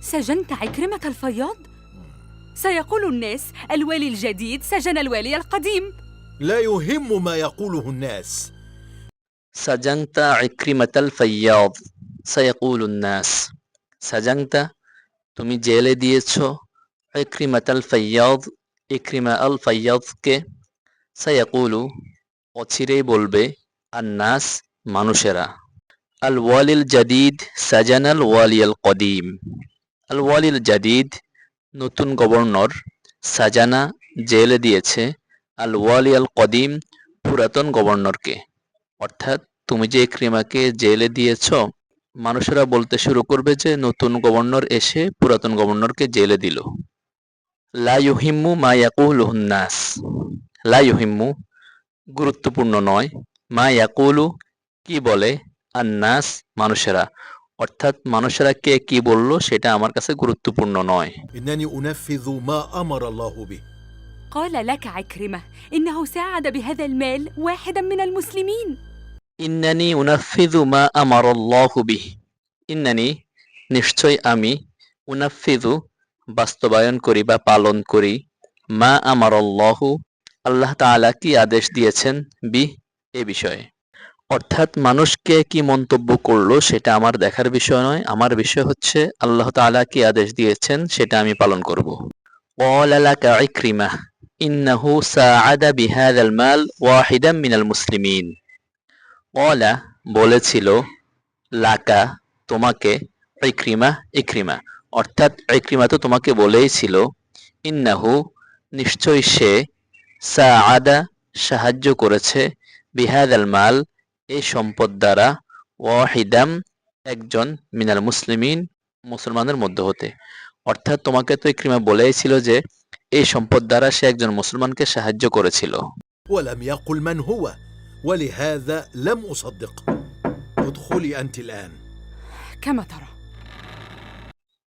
سجنت عكرمة الفياض؟ سيقول الناس الوالي الجديد سجن الوالي القديم لا يهم ما يقوله الناس সাজাংতা ইক্রিমাতাল ফাইয়াদ সায়াকুলুন নাস সাজাংতা তুমি জেলে দিয়েছ ইক্রিমাতাল ফাইয়াদ ইক্রিমা আল ফাইয়াদকে সায়াকুলু অচিরেই বলবে আন্নাস মানুষেরা আল ওয়ালিল জাদিদ সাজানাল ওয়ালিয়াল কদিম আল ওয়ালিল জাদিদ, নতুন গভর্নর, সাজানা জেলে দিয়েছে আল ওয়ালিয়াল কদিম পুরাতন গভর্নরকে। অর্থাৎ তুমি যে ক্রিমাকে জেলে দিয়েছ, মানুষেরা বলতে শুরু করবে যে নতুন গভর্নর এসে পুরাতন গভর্নরকে জেলে দিল। লা ইউহিম্মু মা ইয়াকুলুহুন নাস লা ইউহিম্মু গুরুত্বপূর্ণ নয়। মা ইয়াকুলু কি বলে? আর নাস মানুষেরা। অর্থাৎ মানুষেরা কে কি বলল সেটা আমার কাছে গুরুত্বপূর্ণ নয় إنني أنفذ ما أمر الله به قال لك عكرمة إنه ساعد بهذا المال واحدا من المسلمين ইন্নানি উনাফিদু মা আমার বিহ ইন্নানি নিশ্চয় আমি উনাফিদু বাস্তবায়ন করি বা পালন করি মা আমার আল্লাহ তাআলা কি আদেশ দিয়েছেন বি এ বিষয়ে অর্থাৎ মানুষকে কি মন্তব্য করল সেটা আমার দেখার বিষয় নয়। আমার বিষয় হচ্ছে, আল্লাহ তালা কি আদেশ দিয়েছেন সেটা আমি পালন করব। ইকরিমাহ ইন্নাহু সাআদা বিহাদাল মাল ওয়াহিদাম মিনাল মুসলিমিন। ওয়ালা বলেছিল, লাকা তোমাকে ইকরিমা, ইক্রিমা। অর্থাৎ ইকরিমা তো তোমাকে বলেইছিল ইন্নাহু নিশ্চয়ই সে সাআদা সাহায্য করেছে বিহাদাল মাল এই সম্পদ দ্বারা ওয়াহিদাম একজন মিনাল মুসলিমিন মুসলমানের মধ্যে হতে অর্থাৎ তোমাকে তো ইক্রিমা বলেই ছিল যে এই সম্পদ দ্বারা সে একজন মুসলমানকে সাহায্য করেছিল ولم يقل من هو ولهذا لم أصدق ادخلي أنت الآن كما ترى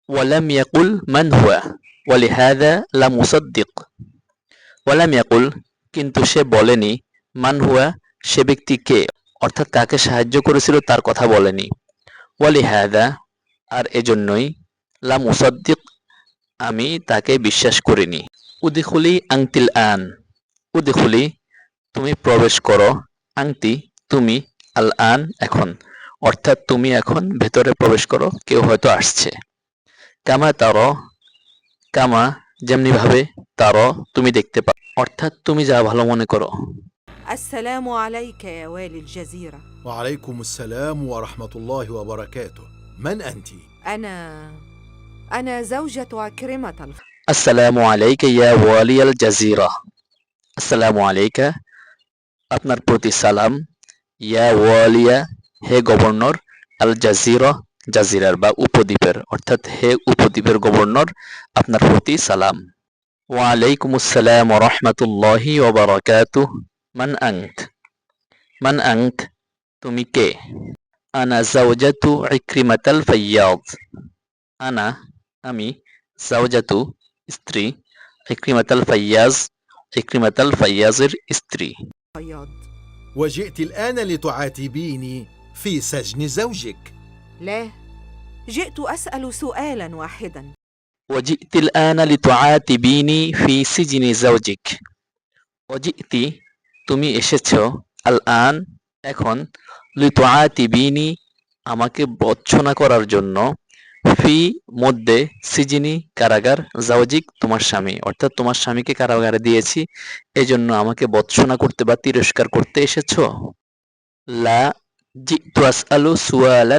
ولم يقل من هو ولهذا لم أصدق ولم يقل কিন্তু সে বলেনি মান হুয়া সে ব্যক্তি কে অর্থাৎ কাকে সাহায্য করেছিল তার কথা বলেনি। ওয়ালিহাদা আর এজন্যই লাম উসাদ্দিক আমি তাকে বিশ্বাস করিনি। উদিখুলি আংতিল আন, উদিখুলি, তুমি প্রবেশ করো। আংতি, তুমি আল আন এখন, অর্থাৎ তুমি এখন ভেতরে প্রবেশ করো, কেউ হয়তো আসছে। কামা তারো, কামা যেমনি ভাবে তারো, তুমি দেখতে পাও অর্থাৎ তুমি যা ভালো মনে করো। السلام عليك يا والي الجزيرة وعليكم السلام ورحمة الله وبركاته من أنت؟ أنا أنا زوجة عكرمة الف... আসসালামু আলাইকা ইয়া ওয়ালিয়াল জাজিরা আসসালামু আলাইকা আপনার প্রতি সালাম ইয়া ওয়ালিয়া হে গভর্নর আল জাজিরা জাজিরার বা উপদ্বীপের অর্থাৎ হে উপদ্বীপের গভর্নর আপনার প্রতি সালাম ওয়ালাইকুম আসসালাম ওয়া রাহমাতুল্লাহি ওয়া বারাকাতুহ মান আনত মান আনত তুমি কে আনা জাওজাতু ইকরিমাতাল ফাইয়াদ আনা আমি জাওজাতু স্ত্রী ইকরিমাতাল ফাইয়াজ ইকরিমাতাল ফাইয়াজের স্ত্রী فياض وجئت الآن لتعاتبيني في سجن زوجك لا جئت أسأل سؤالا واحدا وجئت الآن لتعاتبيني في سجن زوجك وجئت তুমি এসেছ। আল আন এখন, লিতুআতিবিনি, আমাকে বচ্ছনা করার জন্য। ফি মধ্যে সিজিনি কারাগার জাওজিক তোমার স্বামী। অর্থাৎ তোমার স্বামীকে কারাগারে দিয়েছি। এই জন্য আমাকে বৎসনা করতে বা তিরস্কার করতে এসেছ? লা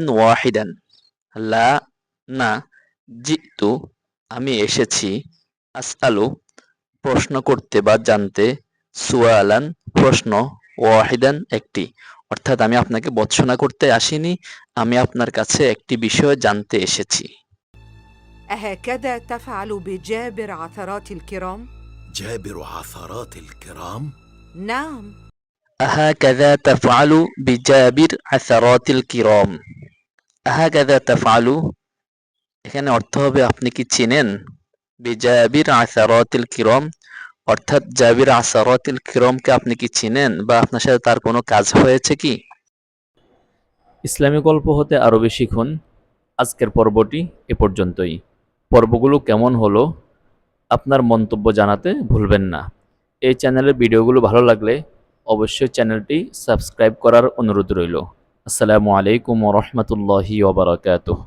ওয়াহিদান। লা, না, জিতু, আমি এসেছি। আসআলু, প্রশ্ন করতে বা জানতে সুআলান প্রশ্ন ওয়াহিদান একটি অর্থাৎ আমি আপনাকে বৎসনা করতে আসিনি আমি আপনার কাছে একটি বিষয় জানতে এসেছি أهكذا تفعل بجابر عثرات الكرام؟ جابر عثرات الكرام نعم أهكذا تفعل بجابر عثرات الكرام أهكذا تفعل এখানে অর্থ হবে আপনি কি চিনেন বিজাবির আসারাতিল কিরম অর্থাৎ জাবির আসারতিল কিরমকে আপনি কি চিনেন বা আপনার সাথে তার কোনো কাজ হয়েছে কি? ইসলামী গল্প হতে আরও বেশি খুন। আজকের পর্বটি এ পর্যন্তই। পর্বগুলো কেমন হলো আপনার মন্তব্য জানাতে ভুলবেন না। এই চ্যানেলের ভিডিওগুলো ভালো লাগলে অবশ্যই চ্যানেলটি সাবস্ক্রাইব করার অনুরোধ রইল। আসসালামু আলাইকুম রহমতুল্লাহি ওবরাকাতুহ